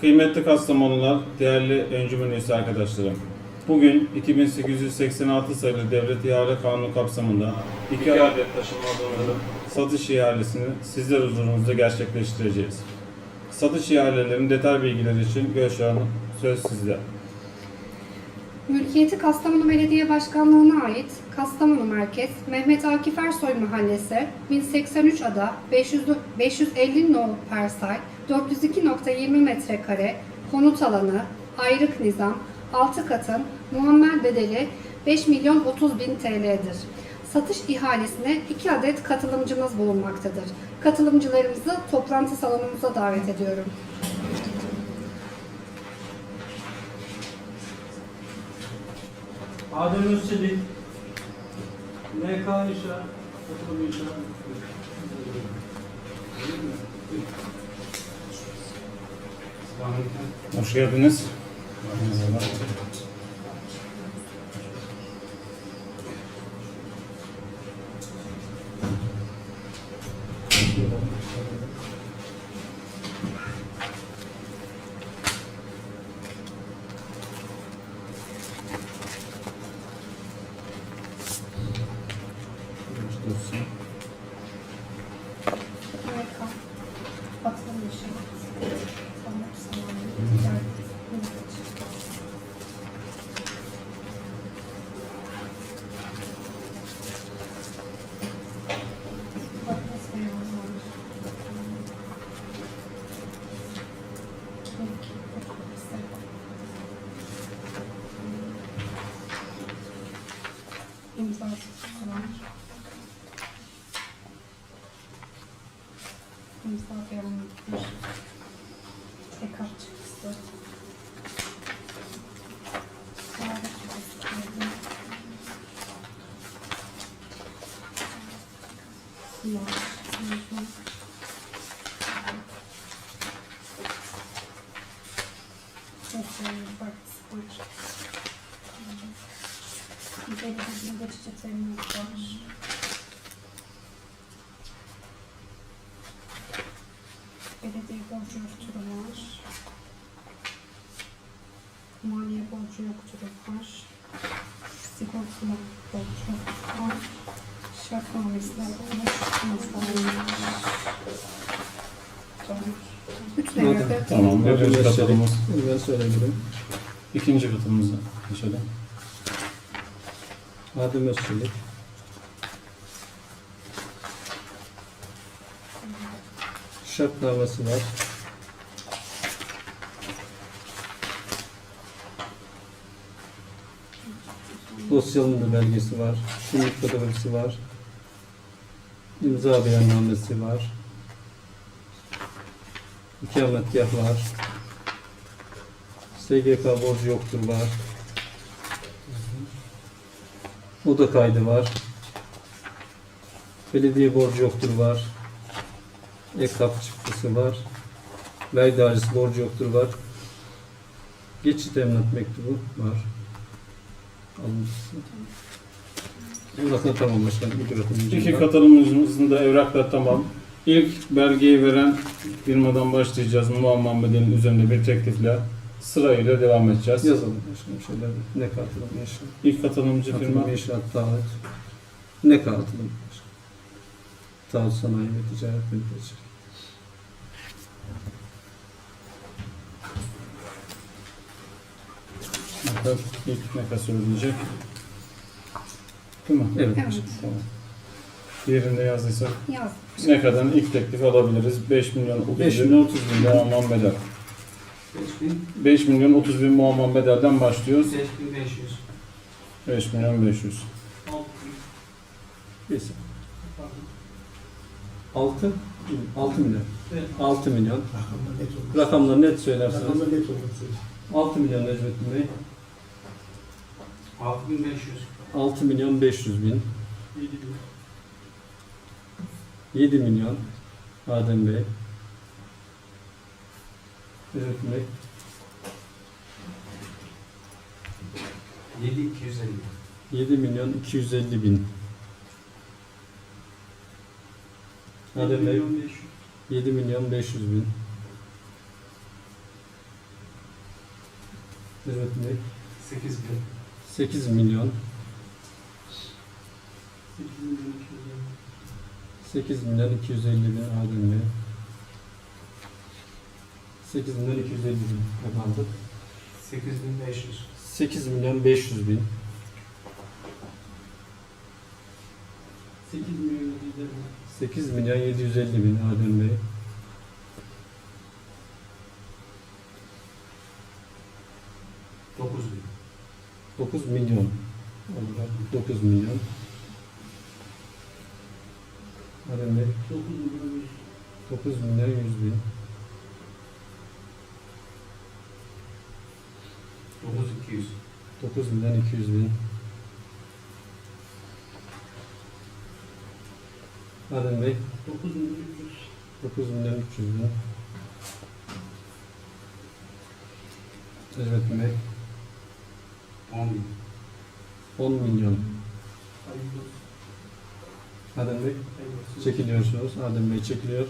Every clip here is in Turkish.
Kıymetli Kastamonular, değerli öncümün üyesi arkadaşlarım. Bugün 2886 sayılı Devlet İhale Kanunu kapsamında iki adet taşınma odaları satış ihalesini sizler huzurunuzda gerçekleştireceğiz. Satış ihalelerinin detay bilgileri için Gülşah Hanım söz sizde. Mülkiyeti Kastamonu Belediye Başkanlığı'na ait Kastamonu Merkez, Mehmet Akif Ersoy Mahallesi, 1083 ada, 500, 550 no parsel, 402.20 metrekare, konut alanı, ayrık nizam, 6 katın, muammer bedeli 5 milyon 30 bin TL'dir. Satış ihalesine 2 adet katılımcımız bulunmaktadır. Katılımcılarımızı toplantı salonumuza davet ediyorum. Adem Özçelik, MK İnşa, Oturum İnşa. Hoş geldiniz. Harika. İmzası falan. İmza beyanı Tek kart çıktısı. Sağlık Geçici teminat var. Belediye borcu yoktur var. Maliye borcu yoktur var. Sigortalı borcu var. Şart. Tamam. Üç. Tamam. Ben söyleyebilirim. İkinci katılımızı geçelim. Adem Özçelik. Şartnaması var. Dosyalının da belgesi var. Kimlik fotokopisi var. İmza beyannamesi var. İkametgah var. SGK borcu yoktur var. Oda kaydı var. Belediye borcu yoktur var. EKAP çıktısı var. Vergi dairesi borcu yoktur var. Geçit emniyet mektubu var. Alınmışsın. Burası tamam başkanım. Müdür İki var. katılımcımızın da evraklar tamam. İlk belgeyi veren firmadan başlayacağız. Muamman bedelinin üzerinde bir teklifle sırayla devam edeceğiz. Yazalım başkanım şeyler. Ne katılım yaşam. İlk katılımcı firma Katılım inşaat taahhüt. Ne katılım? Taahhüt sanayi ve ticaret müddetçi. Bakalım ilk ne kadar ödeyecek? Değil mi? Evet. Evet. Tamam. Diğerinde yazdıysak Yaz. ne kadar ilk teklif alabiliriz? 5 milyon 30 Beş bin, milyon 30 bin. muamman bedel. 5000, 5 milyon 30 bin muamman bedelden başlıyoruz. 5500. 5 milyon 500. 6000. Neyse. 6 6 milyon. Evet. 6 milyon. Rakamlar net olur. Rakamları net söylerseniz. Rakamlar net olur. 6 milyon Necmettin Bey. 6500. 6 milyon 500 bin. 7000. 7 milyon Adem Bey. Bey. 7250. 7 milyon 250 bin. Adem Bey. 7 milyon 500 bin. Bey. 8 bin. 8 milyon 8 milyon 250. 8 milyon 250 bin Adem Bey. 8 milyon 250 bin aldık. 8500. 8 milyon 500 bin. 8 milyon 750. 8 milyon 750 bin Adem Bey. 9 bin. 9 milyon. Oldular. 9 milyon. Adem Bey. 9 milyon 100. 9 milyon 100 bin. 9 200. 9 milyon 200 bin. Adem Bey. 9 milyon 300. 9 milyon 300 bin. Necmettin Bey. 10 bin. 10 milyon. Adem Bey. Çekiliyorsunuz. Adem Bey çekiliyor.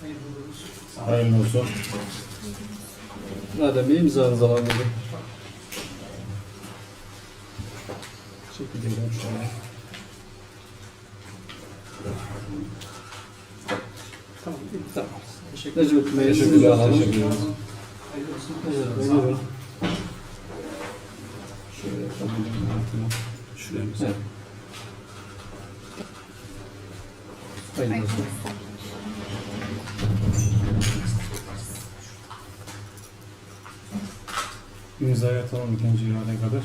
Hayırlı olsun. Hayırlı olsun. Adem Bey imzanızı alalım. Çekiliyorum şöyle. Tamam. Tamam. Teşekkür sizi Teşekkürler, alalım. teşekkür ederiz. Hayırlı olsun. Şöyle yapalım. Şuraya mı? Evet. Hayırlı olsun. İmzayı atalım ikinci iade kadar.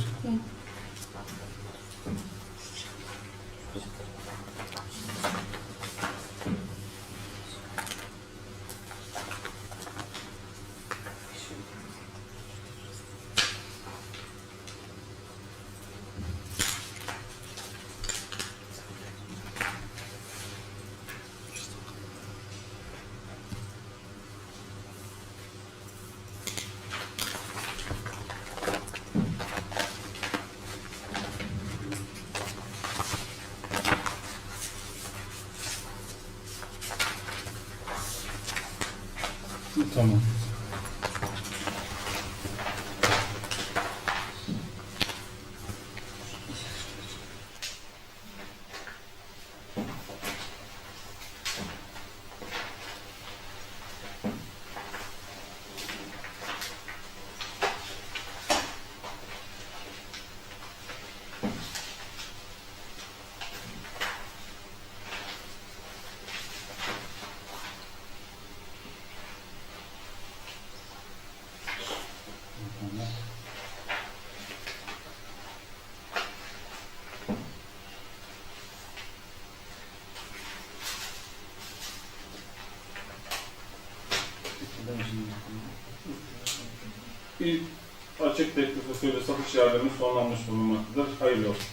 Tamam. İlk açık teklif usulü satış iademiz sonlanmış bulunmaktadır. Hayırlı olsun.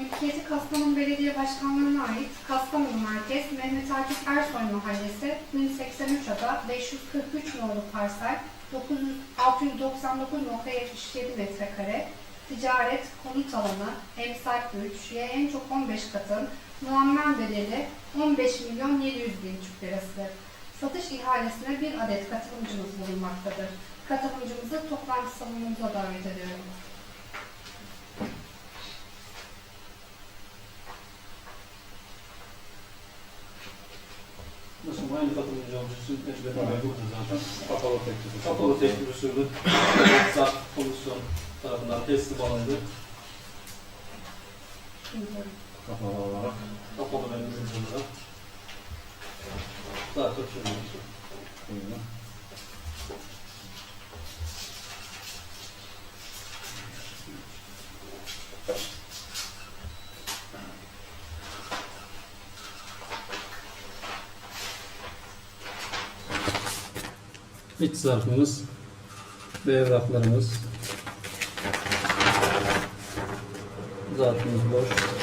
Mülkiyeti Kastamonu Belediye Başkanlığı'na ait Kastamonu Merkez Mehmet Akif Ersoy Mahallesi 1083 ada 543 nolu parsel 900 699.77 metrekare ticaret konut alanı emsal 3 y en çok 15 katın muammer bedeli 15 milyon 700 bin Türk lirası. Satış ihalesine bir adet katılımcımız bulunmaktadır. Katılımcımızı toplantı salonumuza davet ediyorum. Nasıl aynı katılımcı olmuş için Necmettin Bey burada zaten. Kapalı teklif usulü. Kapalı teklif usulü zat komisyon tarafından teslim alındı. Kapalı olarak. Kapalı memnunum Zaten şöyle. Buyurun. İç zarfımız ve evraklarımız. Zarfımız boş.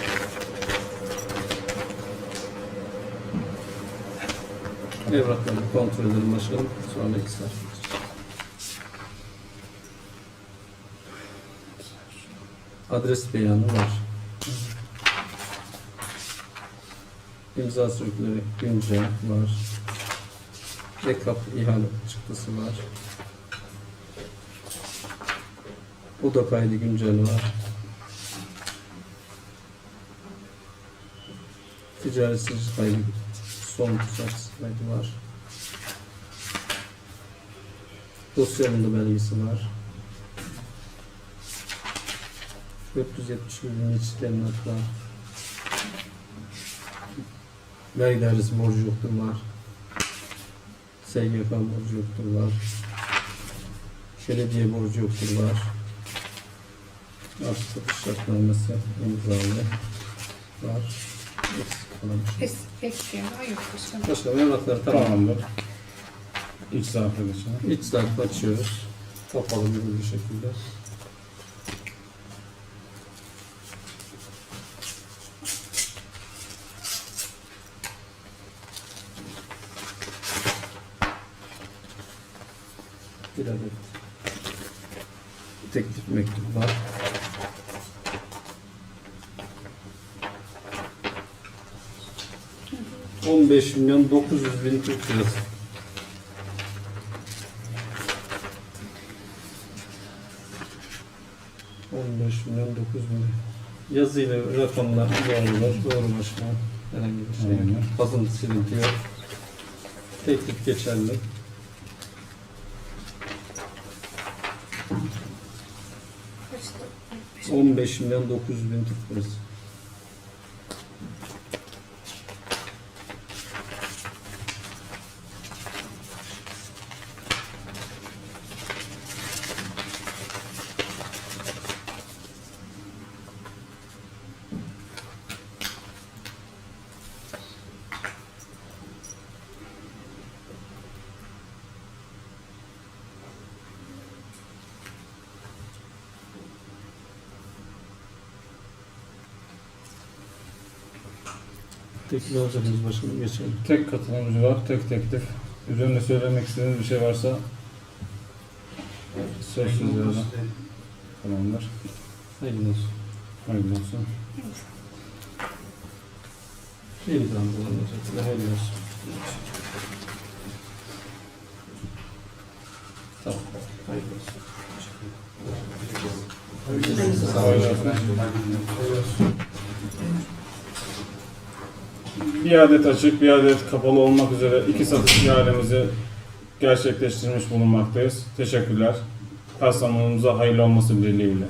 Evrakları kontrol edelim başkanım. Sonra zarfımız. Adres beyanı var. İmza sürükleri güncel var. Rekap ihale çıktısı var. Oda kaydı güncel var. Sicil kaydı son sicil kaydı var. Dosya alımı belgesi var. 470 milyon iç teminat var. Vergi dairesi borcu yoktur var. SGK borcu yoktur var. Belediye borcu yoktur var. Arsa satış şartnamesi imzalı var. Eksik kalan bir şey. Es, eksiği var yok başkanım. Başka evrakları tamam. Tamamdır. İç zarfı geçelim. İç zarfı açıyoruz. Kapalı bir şekilde. 15 milyon 900 bin Türk lirası. On beş milyon dokuz bin. Yazıyla rakamlar doğrular, doğru başka herhangi bir şey yok. Basın silinti yok. Teklif geçerli. On beş milyon dokuz bin Türk lirası. Teklif alacağımız başkanım geçelim. Tek katılımcı var, tek teklif. Üzerinde söylemek istediğiniz bir şey varsa söz sizlerde. Tamamdır. Hayırlı olsun. Hayırlı olsun. Yeniden kullanılacak. Hayırlı olsun. Tamam. Hayırlı olsun. Hayırlı olsun. Bir adet açık, bir adet kapalı olmak üzere iki satış ihalemizi gerçekleştirmiş bulunmaktayız. Teşekkürler. Kastamonumuza hayırlı olması dileğiyle.